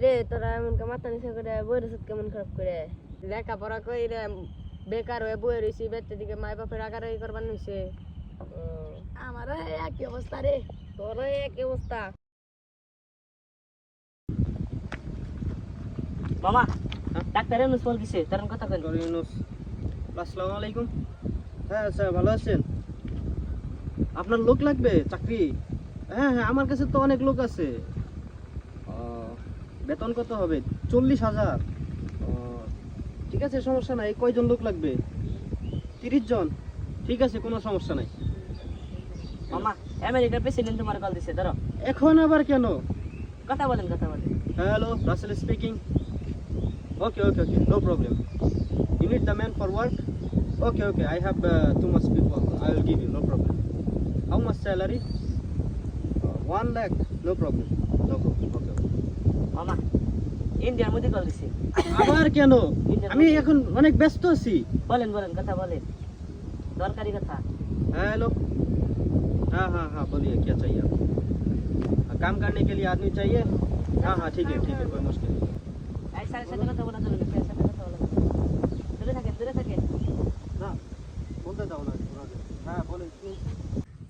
কিরে তোরা এমন কে মাথা নিচে করে বই রসদ কেমন খারাপ করে? লেখাপড়া কইরে বেকার হয়ে বয়ে রয়েছি বেতে দিকে মাই বাপের আগারে করবার নিছে আমারও একই অবস্থা রে। তোরও একই অবস্থা। মামা ডাক্তার ফোন দিছে তার কথা কেন ইউনুস আসসালামু আলাইকুম। হ্যাঁ স্যার ভালো আছেন? আপনার লোক লাগবে চাকরি? হ্যাঁ হ্যাঁ আমার কাছে তো অনেক লোক আছে। বেতন কত হবে? চল্লিশ হাজার। ঠিক আছে সমস্যা নাই। কয়জন লোক লাগবে? তিরিশ জন? ঠিক আছে কোনো সমস্যা নাই। মামা আমেরিকার প্রেসিডেন্ট তোমার কল দিছে ধরো। এখন আবার কেন? কথা বলেন কথা বলেন। Hello Rasel speaking okay okay okay no problem you need the man for work okay okay I have too much people I will give you no problem how much salary one lakh no problem no problem okay মামা ইন্ডিয়ার মধ্যে call দিছে আবার কেন আমি এখন অনেক ব্যস্ত আছি বলেন বলেন কথা বলেন দরকারি কথা हेलो हाँ हाँ हाँ बोलिए क्या चाहिए आपको हाँ, काम करने के लिए आदमी चाहिए हाँ हाँ ठीक है ठीक है कोई मुश्किल नहीं এই স্যারের সাথে কথা বলা চলবে স্যারের সাথে কথা বলা চলবে। দূরে থাকেন দূরে থাকেন না বলতে দাও না ওনাদের। হ্যাঁ বলে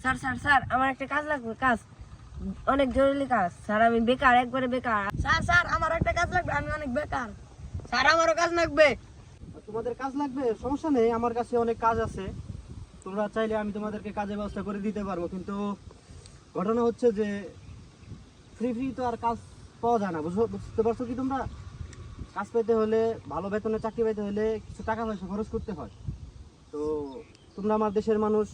স্যার স্যার স্যার আমার একটা কাজ লাগবে কাজ অনেক জরুরি কাজ স্যার আমি বেকার একবারে বেকার স্যার স্যার, আমার একটা কাজ লাগবে, আমি অনেক বেকার। স্যার, আমারও কাজ লাগবে। তোমাদের কাজ লাগবে? সমস্যা নেই, আমার কাছে অনেক কাজ আছে। তোমরা চাইলে আমি তোমাদেরকে কাজের ব্যবস্থা করে দিতে পারব, কিন্তু ঘটনা হচ্ছে যে ফ্রি ফ্রি তো আর কাজ পাওয়া যায় না, বুঝো বুঝতে পারছ কি তোমরা? কাজ পেতে হলে, ভালো বেতনে চাকরি পেতে হলে কিছু টাকা পয়সা খরচ করতে হয়। তো তোমরা আমার দেশের মানুষ,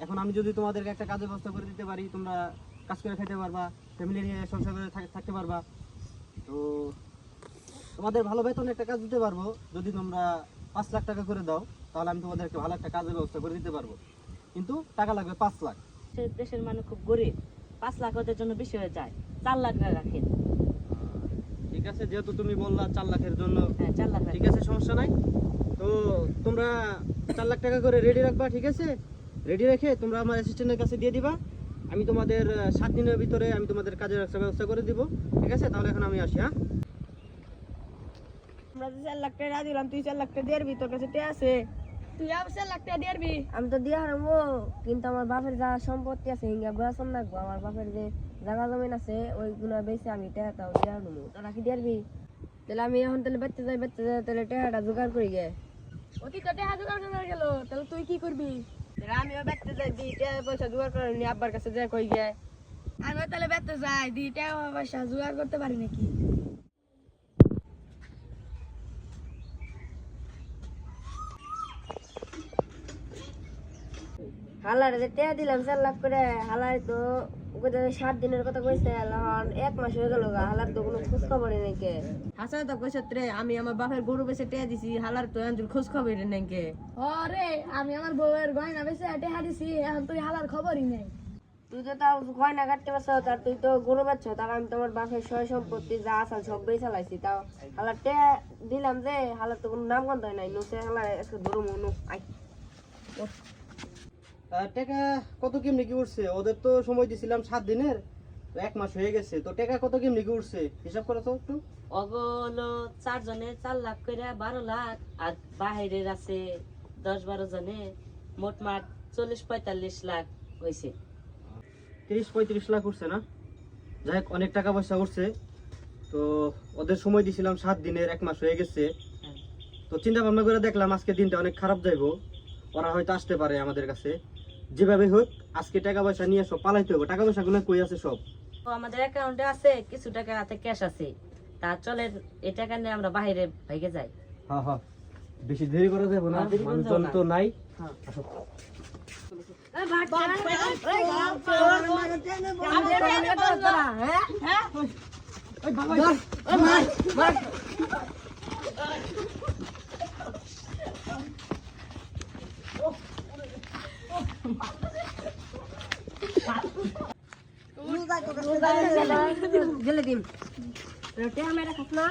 এখন আমি যদি তোমাদেরকে একটা কাজের ব্যবস্থা করে দিতে পারি, তোমরা কাজ করে খেতে পারবা ফ্যামিলি নিয়ে সংসার করে থাক- থাকতে পারবা। তো তোমাদের ভালো বেতনে একটা কাজ দিতে পারব। যদি তোমরা পাঁচ লাখ টাকা করে দাও তাহলে আমি তোমাদেরকে ভালো একটা কাজের ব্যবস্থা করে দিতে পারব। কিন্তু টাকা লাগবে পাঁচ লাখ। দেশের মানুষ খুব গরিব। পাঁচ লাখ ওদের জন্য বেশি হয়ে যায়। চার লাখ টাকা রাখেন। ঠিক আছে যেহেতু তুমি বললা চার লাখের জন্য। হ্যাঁ চার লাখ ঠিক আছে সমস্যা নাই। তো তোমরা চার লাখ টাকা করে রেডি রাখবা ঠিক আছে? রেডি রেখে তোমরা আমার অ্যাসিস্ট্যান্টের কাছে দিয়ে দিবা। আমি তোমাদের সাত দিনের ভিতরে আমি তোমাদের কাজের একটা ব্যবস্থা করে দিব। ঠিক আছে? তাহলে এখন আমি আসি হ্যাঁ? আমরা তো চার লাখ টাকা দিলাম তুই চার লাখ টাকা তোর কাছে टे আছে? তুই আবার চার লাখ টাকা আমি তো দিয়ে কিন্তু আমার বাপের যা সম্পত্তি আছে হিঙ্গা বেসন রাখব আমার বাপের যে জায়গা জমিন আছে ওইগুলো বেশি আমি দিয়ে হারবো তোরা কি তাহলে আমি এখন তাহলে বেচতে যাই বেচতে যাই তাহলে টাকাটা জোগাড় করি গে। অতি তো টাকা জোগাড় করে গেল তাহলে তুই কি করবি? আমিও যাই পয়সা জোগাড় করে আব্বার কাছে যাই কই গে আমি তাহলে যাই পয়সা জোগাড় করতে পারি নাকি? হালার যে টেয়া দিলাম চার লাখ করে হালার তো ওকে সাত দিনের কথা কইছে এখন এক মাস হয়ে গেল হালার তো কোনো খোঁজ খবরই নাই কে। হাসা তো কইছত রে আমি আমার বাপের গরু বেচে টেয়া দিছি হালার তো আঞ্জুর খোঁজ খবর নাকি আরে আমি আমার বউয়ের গয়না বেচে টেহা দিছি এখন তুই হালার খবরই নেই। তুই তো তাও গয়না কাটতে পারছ আর তুই তো গরু বেচছ তাও আমি তোমার বাপের সয় সম্পত্তি যা আছে সব বেই চালাইছি তাও হালার টেহা দিলাম যে হালার তো কোনো নাম গন্ধ নাই নুসে হালার একটু ধরো মনু আই। টাকা কত কেমনি কি উঠছে? ওদের তো সময় দিছিলাম সাত দিনের তো এক মাস হয়ে গেছে। তো টাকা কত কেমনি কি উঠছে? হিসাব করো তো একটু। ওগুলো চারজনে চার লাখ করে বারো লাখ আর বাহিরের আছে দশ বারো জনে মোটমাট চল্লিশ পঁয়তাল্লিশ লাখ হয়েছে তিরিশ পঁয়ত্রিশ লাখ উঠছে না? যাই হোক অনেক টাকা পয়সা উঠছে। তো ওদের সময় দিছিলাম সাত দিনের এক মাস হয়ে গেছে। হ্যাঁ। তো চিন্তা ভাবনা করে দেখলাম আজকে দিনটা অনেক খারাপ যাইবো। ওরা হয়তো আসতে পারে আমাদের কাছে। যেভাবে হোক আজকে টাকা পয়সা নিয়ে সব পালাইতে হবে টাকা পয়সা গুলো কই আছে সব? তো আমাদের অ্যাকাউন্টে আছে কিছু টাকা হাতে ক্যাশ আছে। তা চলে এই টাকা নিয়ে আমরা বাইরে ভেগে যাই। হ্যাঁ হ্যাঁ বেশি দেরি করা যাবে না হ্যাঁ, মানুষজন। তো নাই। হ্যাঁ। আসো। গেলে দিন টেহা মেরে খাস না